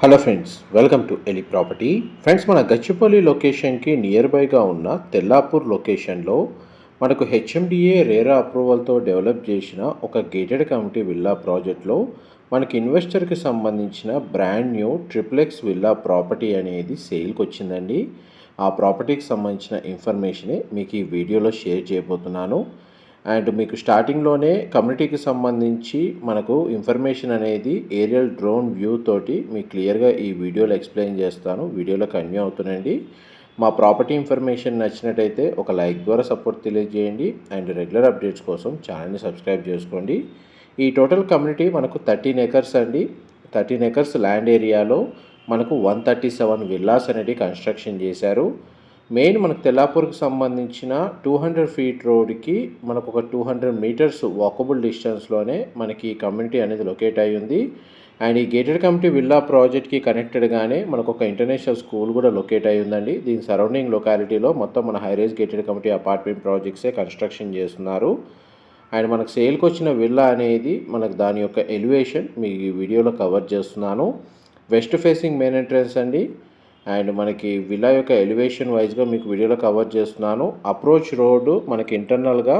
Hello friends welcome to Eli property. Friends మన గచ్చిపల్లి లొకేషన్కి near బైగా ఉన్న తెల్లాపూర్ లొకేషన్లో మనకు హెచ్ఎండిఏ రేరా అప్రూవల్తో డెవలప్ చేసిన ఒక గేటెడ్ కమిటీ విల్లా ప్రాజెక్ట్లో మనకి ఇన్వెస్టర్కి సంబంధించిన brand new triplex villa property అనేది సేల్కి వచ్చిందండి. ఆ ప్రాపర్టీకి సంబంధించిన ఇన్ఫర్మేషనే మీకు ఈ వీడియోలో షేర్ చేయబోతున్నాను. అండ్ మీకు స్టార్టింగ్లోనే కమ్యూనిటీకి సంబంధించి మనకు ఇన్ఫర్మేషన్ అనేది ఏరియల్ డ్రోన్ వ్యూ తోటి మీకు క్లియర్గా ఈ వీడియోలో ఎక్స్ప్లెయిన్ చేస్తాను. వీడియోలో కన్యూ అవుతుందండి మా ప్రాపర్టీ ఇన్ఫర్మేషన్ నచ్చినట్టయితే ఒక లైక్ ద్వారా సపోర్ట్ తెలియజేయండి. అండ్ రెగ్యులర్ అప్డేట్స్ కోసం ఛానల్ని సబ్స్క్రైబ్ చేసుకోండి. ఈ టోటల్ కమ్యూనిటీ మనకు థర్టీన్ ఎకర్స్ అండి. థర్టీన్ ఎకర్స్ ల్యాండ్ ఏరియాలో మనకు వన్ థర్టీ సెవెన్ విల్లాస్ అనేది కన్స్ట్రక్షన్ చేశారు. మెయిన్ మనకు తెల్లాపూర్కి సంబంధించిన టూ హండ్రెడ్ ఫీట్ రోడ్కి మనకు ఒక టూ హండ్రెడ్ మీటర్స్ వాకబుల్ డిస్టెన్స్లోనే మనకి ఈ కమ్యూనిటీ అనేది లొకేట్ అయి ఉంది. అండ్ ఈ గేటెడ్ కమిటీ విల్లా ప్రాజెక్ట్కి కనెక్టెడ్గానే మనకు ఒక ఇంటర్నేషనల్ స్కూల్ కూడా లొకేట్ అయి ఉందండి. దీని సరౌండింగ్ లొకాలిటీలో మొత్తం మన high rise gated committee apartment ప్రాజెక్ట్సే construction చేస్తున్నారు. అండ్ మనకు సేల్కి వచ్చిన విల్లా అనేది మనకు దాని యొక్క ఎలివేషన్ మీ వీడియోలో కవర్ చేస్తున్నాను. వెస్ట్ ఫేసింగ్ మెయిన్ ఎంట్రన్స్ అండి. అండ్ మనకి విలా యొక్క ఎలివేషన్ వైజ్గా మీకు వీడియోలో కవర్ చేస్తున్నాను. అప్రోచ్ రోడ్డు మనకి ఇంటర్నల్గా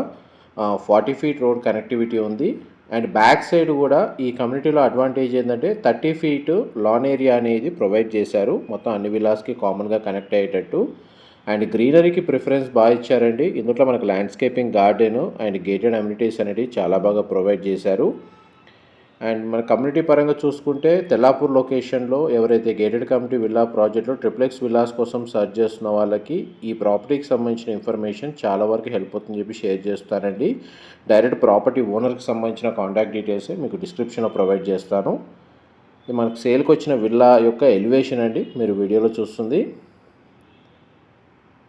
ఫార్టీ ఫీట్ రోడ్ కనెక్టివిటీ ఉంది. అండ్ బ్యాక్ సైడ్ కూడా ఈ కమ్యూనిటీలో అడ్వాంటేజ్ ఏంటంటే థర్టీ ఫీట్ లాన్ ఏరియా అనేది ప్రొవైడ్ చేశారు. మొత్తం అన్ని విలాస్కి కామన్గా కనెక్ట్ అయ్యేటట్టు. అండ్ గ్రీనరీకి ప్రిఫరెన్స్ బాగా ఇచ్చారండి. ఇందులో మనకు landscaping garden and gated amenities అనేది చాలా బాగా ప్రొవైడ్ చేశారు. అండ్ మన కమ్యూనిటీ పరంగా చూసుకుంటే తెల్లాపూర్ లొకేషన్లో ఎవరైతే గేటెడ్ కమ్యూనిటీ విల్లా ప్రాజెక్ట్లో ట్రిప్లెక్స్ విల్లాస్ కోసం సర్చ్ చేస్తున్న వాళ్ళకి ఈ ప్రాపర్టీకి సంబంధించిన ఇన్ఫర్మేషన్ చాలా వరకు హెల్ప్ అవుతుందని చెప్పి షేర్ చేస్తానండి. డైరెక్ట్ ప్రాపర్టీ ఓనర్కి సంబంధించిన కాంటాక్ట్ డీటెయిల్స్ మీకు డిస్క్రిప్షన్లో ప్రొవైడ్ చేస్తాను. ఇది మనకు సేల్కి వచ్చిన విల్లా యొక్క ఎలివేషన్ అండి మీరు వీడియోలో చూస్తుంది.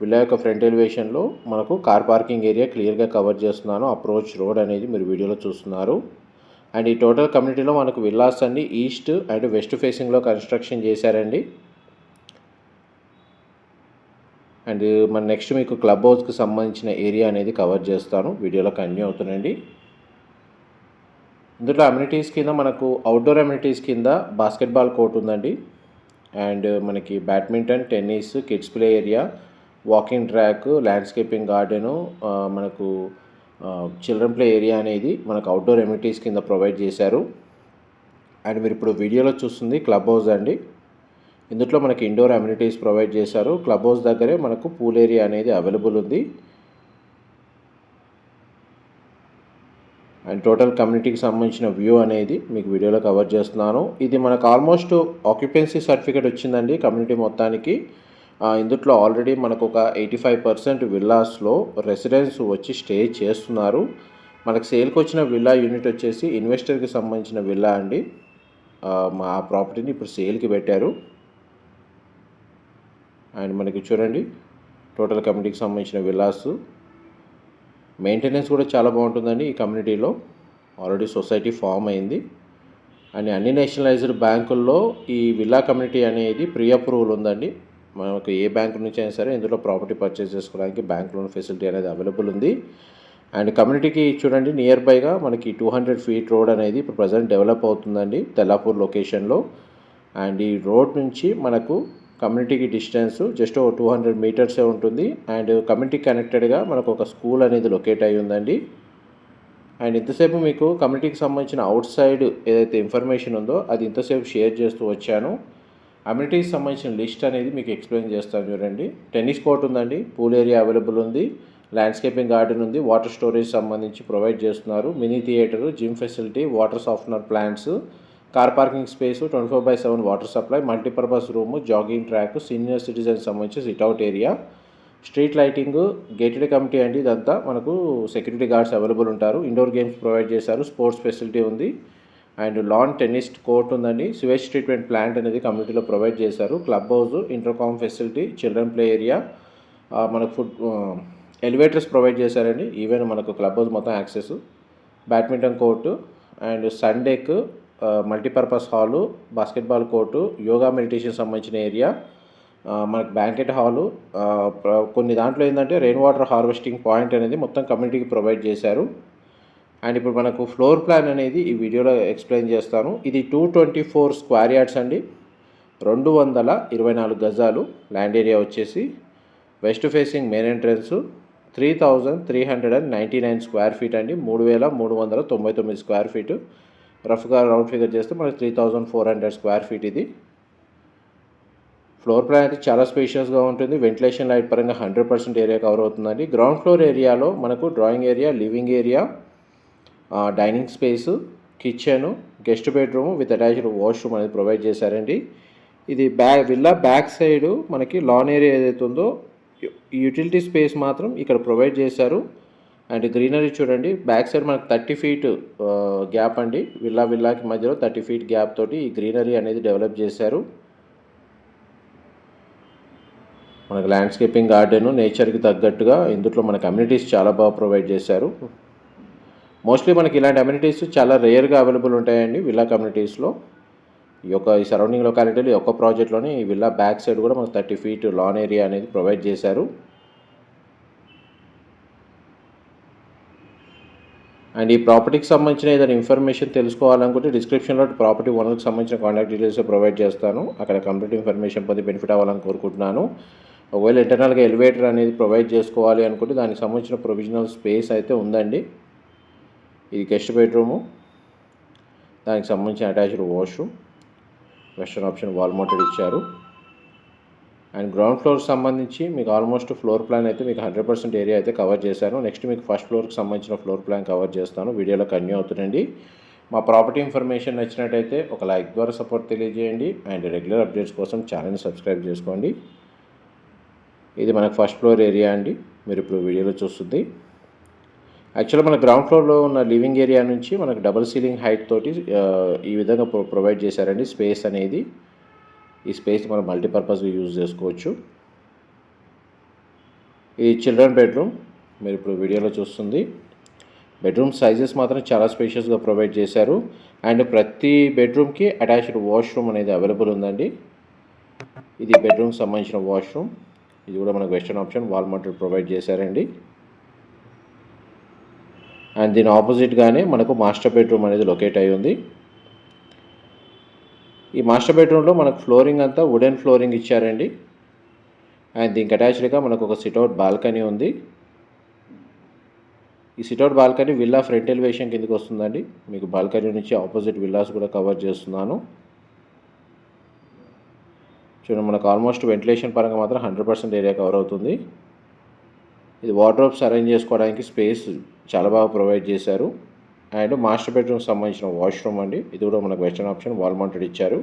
విల్లా యొక్క ఫ్రంట్ ఎలివేషన్లో మనకు కార్ పార్కింగ్ ఏరియా క్లియర్గా కవర్ చేస్తున్నాను. అప్రోచ్ రోడ్ అనేది మీరు వీడియోలో చూస్తున్నారు. అండ్ ఈ టోటల్ కమ్యూనిటీలో మనకు విల్లాస్ అన్ని ఈస్ట్ అండ్ వెస్ట్ ఫేసింగ్లో కన్స్ట్రక్షన్ చేశారండి. అండ్ మన నెక్స్ట్ మీకు క్లబ్ హౌస్కి సంబంధించిన ఏరియా అనేది కవర్ చేస్తాను. వీడియోలో కంటిన్యూ అవుతుందండి. ఇందులో అమ్యూనిటీస్ కింద మనకు అవుట్డోర్ అమ్యూనిటీస్ కింద బాస్కెట్బాల్ కోర్ట్ ఉందండి. అండ్ మనకి badminton tennis kids play area walking track landscaping garden మనకు చిల్డ్రన్ ప్లే ఏరియా అనేది మనకు అవుట్డోర్ ఎమ్యూనిటీస్ కింద ప్రొవైడ్ చేశారు. అండ్ మీరు ఇప్పుడు వీడియోలో చూస్తుంది క్లబ్ హౌస్ అండి. ఇందులో మనకి ఇండోర్ అమ్యూనిటీస్ ప్రొవైడ్ చేశారు. క్లబ్ హౌస్ దగ్గరే మనకు పూల్ ఏరియా అనేది అవైలబుల్ ఉంది. అండ్ టోటల్ కమ్యూనిటీకి సంబంధించిన వ్యూ అనేది మీకు వీడియోలో కవర్ చేస్తున్నాను. ఇది మనకు ఆల్మోస్ట్ ఆక్యుపెన్సీ సర్టిఫికేట్ వచ్చిందండి కమ్యూనిటీ మొత్తానికి. ఇందుట్లో ఆల్రెడీ మనకు ఒక ఎయిటీ ఫైవ్ పర్సెంట్ విల్లాస్లో రెసిడెన్స్ వచ్చి స్టే చేస్తున్నారు. మనకు సేల్కి వచ్చిన విల్లా యూనిట్ వచ్చేసి ఇన్వెస్టర్కి సంబంధించిన విల్లా అండి. మా ప్రాపర్టీని ఇప్పుడు సేల్కి పెట్టారు. అండ్ మనకి చూడండి టోటల్ కమ్యూనిటీకి సంబంధించిన విల్లాస్ మెయింటెనెన్స్ కూడా చాలా బాగుంటుందండి ఈ కమ్యూనిటీలో ఆల్రెడీ సొసైటీ ఫామ్ అయింది. అండ్ అన్ని నేషనలైజ్డ్ బ్యాంకుల్లో ఈ విల్లా కమ్యూనిటీ అనేది ప్రీ అప్రూవల్ ఉందండి. మనకు ఏ బ్యాంక్ నుంచి అయినా సరే ఇందులో ప్రాపర్టీ పర్చేస్ చేసుకోవడానికి బ్యాంక్ లోన్ ఫెసిలిటీ అనేది అవైలబుల్ ఉంది. అండ్ కమ్యూనిటీకి చూడండి నియర్ బైగా మనకి టూ హండ్రెడ్ ఫీట్ రోడ్ అనేది ఇప్పుడు ప్రజెంట్ డెవలప్ అవుతుందండి తెల్లాపూర్ లొకేషన్లో. అండ్ ఈ రోడ్ నుంచి మనకు కమ్యూనిటీకి డిస్టెన్స్ జస్ట్ ఒక టూ హండ్రెడ్ మీటర్సే ఉంటుంది. అండ్ కమ్యూనిటీ కనెక్టెడ్గా మనకు ఒక స్కూల్ అనేది లొకేట్ అయి ఉందండి. అండ్ ఇంతసేపు మీకు కమ్యూనిటీకి సంబంధించిన అవుట్ సైడ్ ఏదైతే ఇన్ఫర్మేషన్ ఉందో అది ఇంతసేపు షేర్ చేస్తూ వచ్చాను. అమ్యూనిటీస్ సంబంధించిన లిస్ట్ అనేది మీకు ఎక్స్ప్లెయిన్ చేస్తాను చూడండి. టెన్నిస్ కోర్ట్ ఉందండి పూల్ ఏరియా అవైలబుల్ ఉంది ల్యాండ్స్కేపింగ్ గార్డెన్ ఉంది వాటర్ స్టోరేజ్ సంబంధించి ప్రొవైడ్ చేస్తున్నారు mini theatre gym facility water softener plants car parking space twenty four by seven water supply multipurpose room jogging track senior citizens సంబంధించి sit out area street lighting gated community అండి ఇదంతా మనకు security guards available ఉంటారు indoor games provide చేశారు sports facility ఉంది. And lawn tennis court ఉందండి. Sewage treatment plant అనేది కమ్యూనిటీలో ప్రొవైడ్ చేశారు. Club house intercom facility children play area మనకు ఫుడ్ ఎలివేటర్స్ ప్రొవైడ్ చేశారండి. ఈవెన్ మనకు క్లబ్ హౌస్ మొత్తం access badminton court and సండేకు multipurpose hall basketball court yoga meditation సంబంధించిన area మనకు బ్యాంకెట్ హాలు కొన్ని దాంట్లో ఏంటంటే రెయిన్ వాటర్ హార్వెస్టింగ్ పాయింట్ అనేది మొత్తం కమ్యూనిటీకి ప్రొవైడ్ చేశారు. అండ్ ఇప్పుడు మనకు ఫ్లోర్ ప్లాన్ అనేది ఈ వీడియోలో ఎక్స్ప్లెయిన్ చేస్తాను. ఇది two twenty four square yards అండి. రెండు వందల ఇరవై నాలుగు గజాలు ల్యాండ్ ఏరియా వచ్చేసి west facing main entrance three thousand three hundred and ninety nine square feet అండి. మూడు వేల మూడు వందల తొంభై తొమ్మిది స్క్వేర్ ఫీట్. రఫ్గా రౌండ్ ఫిగర్ చేస్తే మనకి three thousand four hundred square feet ఇది. ఫ్లోర్ ప్లాన్ అయితే చాలా స్పేషియస్గా ఉంటుంది. వెంటిలేషన్ లైట్ పరంగా హండ్రెడ్ పర్సెంట్ ఏరియా కవర్ అవుతుందండి. గ్రౌండ్ ఫ్లోర్ ఏరియాలో మనకు drawing area living area dining space kitchen guest bedroom with attached washroom అనేది ప్రొవైడ్ చేశారండి. ఇది బ్యాక్ విల్లా బ్యాక్ సైడ్ మనకి లాన్ ఏరియా ఏదైతే ఉందో యూటిలిటీ స్పేస్ మాత్రం ఇక్కడ ప్రొవైడ్ చేశారు. అండ్ గ్రీనరీ చూడండి బ్యాక్ సైడ్ మనకు థర్టీ ఫీట్ గ్యాప్ అండి. విల్లా విల్లాకి మధ్యలో థర్టీ ఫీట్ గ్యాప్ తోటి ఈ గ్రీనరీ అనేది డెవలప్ చేశారు. మనకు ల్యాండ్స్కేపింగ్ గార్డెను నేచర్కి తగ్గట్టుగా ఇందులో మన కమ్యూనిటీస్ చాలా బాగా ప్రొవైడ్ చేశారు. మోస్ట్లీ మనకి ఇలాంటి అమ్యూనిటీస్ చాలా రేర్గా అవైలబుల్ ఉంటాయండి విల్లా కమ్యూనిటీస్లో ఈ యొక్క ఈ సరౌండింగ్ లొకాలిటీలో ఈ ఒక్క ప్రాజెక్ట్లోనే ఈ విల్లా బ్యాక్ సైడ్ కూడా మనకు థర్టీ ఫీట్ లాన్ ఏరియా అనేది ప్రొవైడ్ చేశారు. అండ్ ఈ ప్రాపర్టీకి సంబంధించిన ఏదైనా ఇన్ఫర్మేషన్ తెలుసుకోవాలనుకుంటే డిస్క్రిప్షన్లో ప్రాపర్టీ ఓనర్కి సంబంధించిన కాంటాక్ట్ డీటెయిల్స్ ప్రొవైడ్ చేస్తాను. అక్కడ కంప్లీట్ ఇన్ఫర్మేషన్ పొంది బెనిఫిట్ అవ్వాలని కోరుకుంటున్నాను. ఒకవేళ ఇంటర్నల్గా ఎలివేటర్ అనేది ప్రొవైడ్ చేసుకోవాలి అనుకుంటే దానికి సంబంధించిన ప్రొవిజనల్ స్పేస్ అయితే ఉందండి. ఇది గెస్ట్ బెడ్రూము. దానికి సంబంధించిన attached washroom. Western option wall mounted ఇచ్చారు. అండ్ గ్రౌండ్ ఫ్లోర్కి సంబంధించి మీకు ఆల్మోస్ట్ ఫ్లోర్ ప్లాన్ అయితే మీకు హండ్రెడ్ పర్సెంట్ ఏరియా అయితే కవర్ చేశాను నెక్స్ట్ మీకు ఫస్ట్ ఫ్లోర్కి సంబంధించిన ఫ్లోర్ ప్లాన్ కవర్ చేస్తాను. వీడియోలో కన్యూ అవుతుందండి. మా ప్రాపర్టీ ఇన్ఫర్మేషన్ నచ్చినట్టయితే ఒక లైక్ ద్వారా సపోర్ట్ తెలియజేయండి. అండ్ రెగ్యులర్ అప్డేట్స్ కోసం ఛానల్ని సబ్స్క్రైబ్ చేసుకోండి. ఇది మనకు ఫస్ట్ ఫ్లోర్ ఏరియా అండి. మీరు ఇప్పుడు వీడియోలో చూస్తుంది. యాక్చువల్గా మన గ్రౌండ్ ఫ్లోర్లో ఉన్న లివింగ్ ఏరియా నుంచి మనకు డబుల్ సీలింగ్ హైట్ తోటి ఈ విధంగా ప్రొ ప్రొవైడ్ చేశారండి. స్పేస్ అనేది ఈ స్పేస్ మనం మల్టీపర్పస్గా యూజ్ చేసుకోవచ్చు. ఇది చిల్డ్రన్ బెడ్రూమ్ మీరు ఇప్పుడు వీడియోలో చూస్తుంది. బెడ్రూమ్ సైజెస్ మాత్రం చాలా స్పేషియస్గా ప్రొవైడ్ చేశారు. అండ్ ప్రతి బెడ్రూమ్కి అటాచ్డ్ వాష్రూమ్ అనేది అవైలబుల్ ఉందండి. ఇది బెడ్రూమ్కి సంబంధించిన వాష్రూమ్ ఇది కూడా మనకు western option wall mounted provide చేశారండి. అండ్ దీని ఆపోజిట్గానే మనకు మాస్టర్ బెడ్రూమ్ అనేది లొకేట్ అయి ఉంది. ఈ మాస్టర్ బెడ్రూమ్లో మనకు ఫ్లోరింగ్ అంతా వుడెన్ ఫ్లోరింగ్ ఇచ్చారండి. అండ్ దీనికి అటాచ్డ్గా మనకు ఒక సిట్అవుట్ బాల్కనీ ఉంది. ఈ sit out balcony villa front elevation కిందకి వస్తుందండి. మీకు బాల్కనీ నుంచి ఆపోజిట్ విల్లాస్ కూడా కవర్ చేస్తున్నాను. చూడండి మనకు ఆల్మోస్ట్ వెంటిలేషన్ పరంగా మాత్రం హండ్రెడ్ పర్సెంట్ ఏరియా కవర్ అవుతుంది. ఇది వార్డ్రోబ్స్ అరేంజ్ చేసుకోవడానికి స్పేస్ చాలా బాగా ప్రొవైడ్ చేశారు. అండ్ మాస్టర్ బెడ్రూమ్ సంబంధించిన వాష్రూమ్ అండి. ఇది కూడా మనకు వెస్టర్న్ ఆప్షన్ వాల్ మౌంటెడ్ ఇచ్చారు.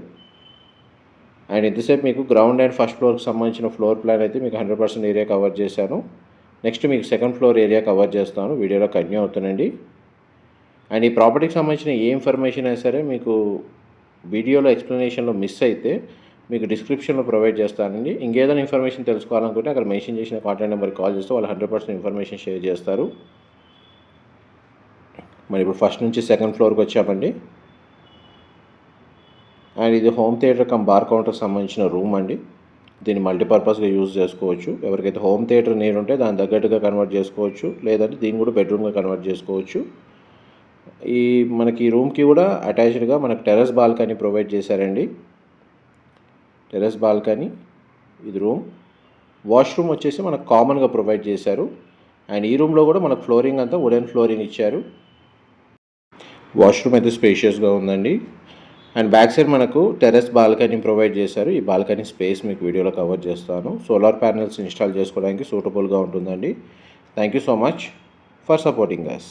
అండ్ ఇంతసేపు మీకు గ్రౌండ్ అండ్ ఫస్ట్ ఫ్లోర్కి సంబంధించిన ఫ్లోర్ ప్లాన్ అయితే మీకు హండ్రెడ్ పర్సెంట్ ఏరియా కవర్ చేశాను. నెక్స్ట్ మీకు సెకండ్ ఫ్లోర్ ఏరియా కవర్ చేస్తాను. వీడియోలో కంటిన్యూ అవుతానండి. అండ్ ఈ ప్రాపర్టీకి సంబంధించిన ఏ ఇన్ఫర్మేషన్ అయినా సరే మీకు వీడియోలో ఎక్స్ప్లెనేషన్లో మిస్ అయితే మీకు డిస్క్రిప్షన్లో ప్రొవైడ్ చేస్తానండి. ఇంకేదైనా ఇన్ఫర్మేషన్ తెలుసుకోవాలనుకుంటే అక్కడ మెన్షన్ చేసిన కాంటాక్ట్ నెంబర్కి కాల్ చేస్తే వాళ్ళు హండ్రెడ్ పర్సెంట్ ఇన్ఫర్మేషన్ షేర్ చేస్తారు. మరి ఇప్పుడు ఫస్ట్ నుంచి సెకండ్ ఫ్లోర్కి వచ్చామండి. అండ్ ఇది హోమ్ థియేటర్ కమ్ బార్ కౌంటర్కి సంబంధించిన రూమ్ అండి. దీన్ని మల్టీపర్పస్గా యూజ్ చేసుకోవచ్చు. ఎవరికైతే హోమ్ థియేటర్ నీరు ఉంటే దాని తగ్గట్టుగా కన్వర్ట్ చేసుకోవచ్చు. లేదంటే దీన్ని కూడా బెడ్రూమ్గా కన్వర్ట్ చేసుకోవచ్చు. ఈ మనకి ఈ రూమ్కి కూడా అటాచ్డ్గా మనకు టెర్రస్ బాల్కనీ ప్రొవైడ్ చేశారండి. టెర్రస్ బాల్కనీ ఇది రూమ్. వాష్రూమ్ వచ్చేసి మనకు కామన్గా ప్రొవైడ్ చేశారు. అండ్ ఈ రూమ్లో కూడా మనకు ఫ్లోరింగ్ అంతా వుడెన్ ఫ్లోరింగ్ ఇచ్చారు. వాష్రూమ్ అయితే స్పేషియస్గా ఉందండి. అండ్ బ్యాక్ సైడ్ మనకు టెర్రస్ బాల్కనీ ప్రొవైడ్ చేశారు. ఈ బాల్కనీ స్పేస్ మీకు వీడియోలో కవర్ చేస్తాను. సోలార్ ప్యానెల్స్ ఇన్స్టాల్ చేసుకోవడానికి సూటబుల్గా ఉంటుందండి. Thank you so much for supporting us